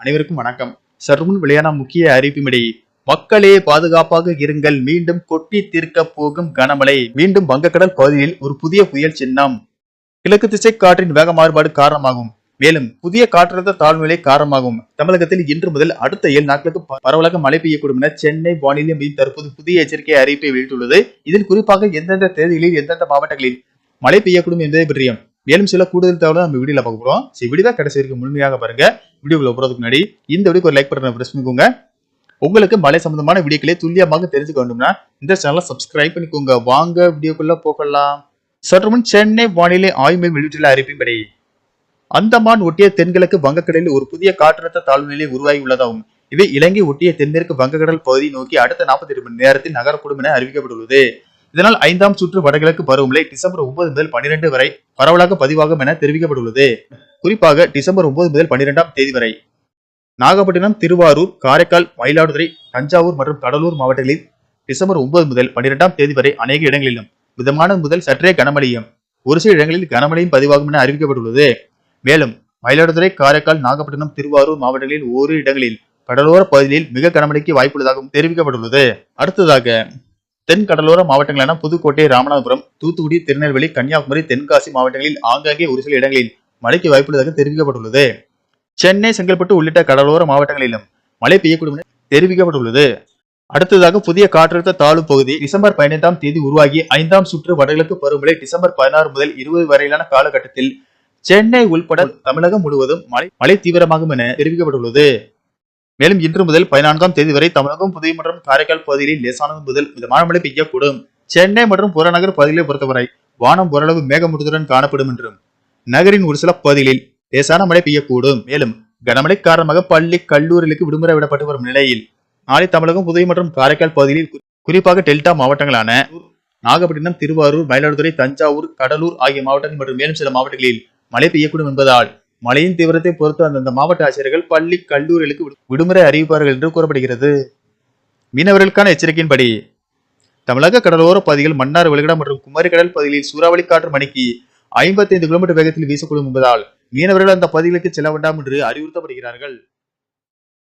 அனைவருக்கும் வணக்கம். சர்வன் விளையான முக்கிய அறிவிப்பின்படி மக்களே பாதுகாப்பாக இருங்கள் மீண்டும் கொட்டி தீர்க்க போகும் கனமழை. மீண்டும் வங்கக்கடல் பகுதியில் ஒரு புதிய புயல் சின்னம். கிழக்கு திசை காற்றின் வேக மாறுபாடு காரணமாகும். மேலும் புதிய காற்றழுத்த தாழ்வுநிலை காரணமாகும். தமிழகத்தில் இன்று முதல் அடுத்த ஏழு நாட்களுக்கு பரவலாக மழை பெய்யக்கூடும் என சென்னை வானிலை மையம் தற்போது புதிய எச்சரிக்கை அறிவிப்பை வெளியிட்டுள்ளது. இதில் குறிப்பாக எந்தெந்த தேதிகளில் எந்தெந்த மாவட்டங்களில் மழை பெய்யக்கூடும் என்பதை பற்றியும் மேலும் சில கூடுதல் தகவலை நம்ம வீடியோல பார்க்க போறோம். சரி வீடியோ கடைசி வரைக்கும் முழுமையாக பாருங்க. வீடியோக்குள்ள போறதுக்கு முன்னாடி இந்த வீடியோக்கு ஒரு லைக் பட்டனை பிரஸ் பண்ணிக்கோங்க. உங்களுக்கு மலை சம்பந்தமான வீடியோக்களே துல்லியமாக தெரிஞ்சுக்க வேண்டும்னா இந்த சேனலை சப்ஸ்கிரைப் பண்ணிக்கோங்க. வாங்க வீடியோக்குள்ள போகலாம். சற்று முன் சென்னை வானிலை ஆய்வு மையம் வெளியிட்டுள்ள அறிவிப்பின்படி அந்தமான் ஒட்டிய தென்கிழக்கு வங்கக்கடலில் ஒரு புதிய காற்றழுத்த தாழ்வு நிலை உருவாகி உள்ளதாகும் இவை இலங்கை ஒட்டிய தென்மேற்கு வங்கக்கடல் பகுதியை நோக்கி அடுத்த 48 மணி நேரத்தில் நகரக்கூடும் என அறிவிக்கப்பட்டுள்ளது. இதனால் ஐந்தாம் சுற்று வடகிழக்கு பருவமழை டிசம்பர் ஒன்பது முதல் பனிரெண்டு வரை பரவலாக பதிவாகும் என தெரிவிக்கப்பட்டுள்ளது. குறிப்பாக டிசம்பர் ஒன்பது முதல் பன்னிரெண்டாம் தேதி வரை நாகப்பட்டினம் திருவாரூர் காரைக்கால் மயிலாடுதுறை தஞ்சாவூர் மற்றும் கடலூர் மாவட்டங்களில் டிசம்பர் ஒன்பது முதல் பன்னிரெண்டாம் தேதி வரை அநேக இடங்களிலும் மிதமான முதல் சற்றே கனமழையும் ஒரு சில இடங்களில் கனமழையும் பதிவாகும் என அறிவிக்கப்பட்டுள்ளது. மேலும் மயிலாடுதுறை காரைக்கால் நாகப்பட்டினம் திருவாரூர் மாவட்டங்களில் ஓரிரு இடங்களில் கடலோர பகுதியில் மிக கனமழைக்கு வாய்ப்புள்ளதாகவும் தெரிவிக்கப்பட்டுள்ளது. அடுத்ததாக தென் கடலோர மாவட்டங்களான புதுக்கோட்டை ராமநாதபுரம் தூத்துக்குடி திருநெல்வேலி கன்னியாகுமரி தென்காசி மாவட்டங்களில் ஆங்காங்கே ஒரு சில இடங்களில் மழைக்கு வாய்ப்புள்ளதாக தெரிவிக்கப்பட்டுள்ளது. சென்னை செங்கல்பட்டு உள்ளிட்ட கடலோர மாவட்டங்களிலும் மழை பெய்யக்கூடும் என தெரிவிக்கப்பட்டுள்ளது. அடுத்ததாக புதிய காற்றழுத்த தாழ்வு பகுதி டிசம்பர் பதினைந்தாம் தேதி உருவாகி ஐந்தாம் சுற்று வடகிழக்கு பருவமழை டிசம்பர் பதினாறு முதல் இருபது வரையிலான காலகட்டத்தில் சென்னை உள்பட தமிழகம் முழுவதும் மழை மழை தீவிரமாகும் என தெரிவிக்கப்பட்டுள்ளது. மேலும் இன்று முதல் பதினான்காம் தேதி வரை தமிழகம் புதுவை மற்றும் காரைக்கால் பகுதிகளில் லேசானது முதல் மிதமான மழை பெய்யக்கூடும். சென்னை மற்றும் புறநகர் பகுதிகளை பொறுத்தவரை வானம் ஓரளவு மேகமூட்டத்துடன் காணப்படும் என்றும் நகரின் ஒரு சில பகுதிகளில் லேசான மழை பெய்யக்கூடும். மேலும் கனமழை காரணமாக பள்ளி கல்லூரிகளுக்கு விடுமுறை விடப்பட்டு வரும் நிலையில் நாளை தமிழகம் புதுவை மற்றும் காரைக்கால் பகுதியில் குறிப்பாக டெல்டா மாவட்டங்களான நாகப்பட்டினம் திருவாரூர் மயிலாடுதுறை தஞ்சாவூர் கடலூர் ஆகிய மாவட்டங்கள் மற்றும் மேலும் சில மாவட்டங்களில் மழை பெய்யக்கூடும் என்பதால் மழையின் தீவிரத்தை பொறுத்து அந்தந்த மாவட்ட ஆசிரியர்கள் பள்ளி கல்லூரிகளுக்கு விடுமுறை அறிவிப்பார்கள் என்று கூறப்படுகிறது. மீனவர்களுக்கான எச்சரிக்கையின்படி தமிழக கடலோர பகுதிகள் மன்னார் வளைகுடா மற்றும் குமரி கடல் பகுதிகளில் சூறாவளி காற்று மணிக்கு ஐம்பத்தைந்து கிலோமீட்டர் வேகத்தில் வீசக்கூடும் என்பதால் மீனவர்கள் அந்த பகுதிகளுக்கு செல்ல வேண்டாம் என்று அறிவுறுத்தப்படுகிறார்கள்.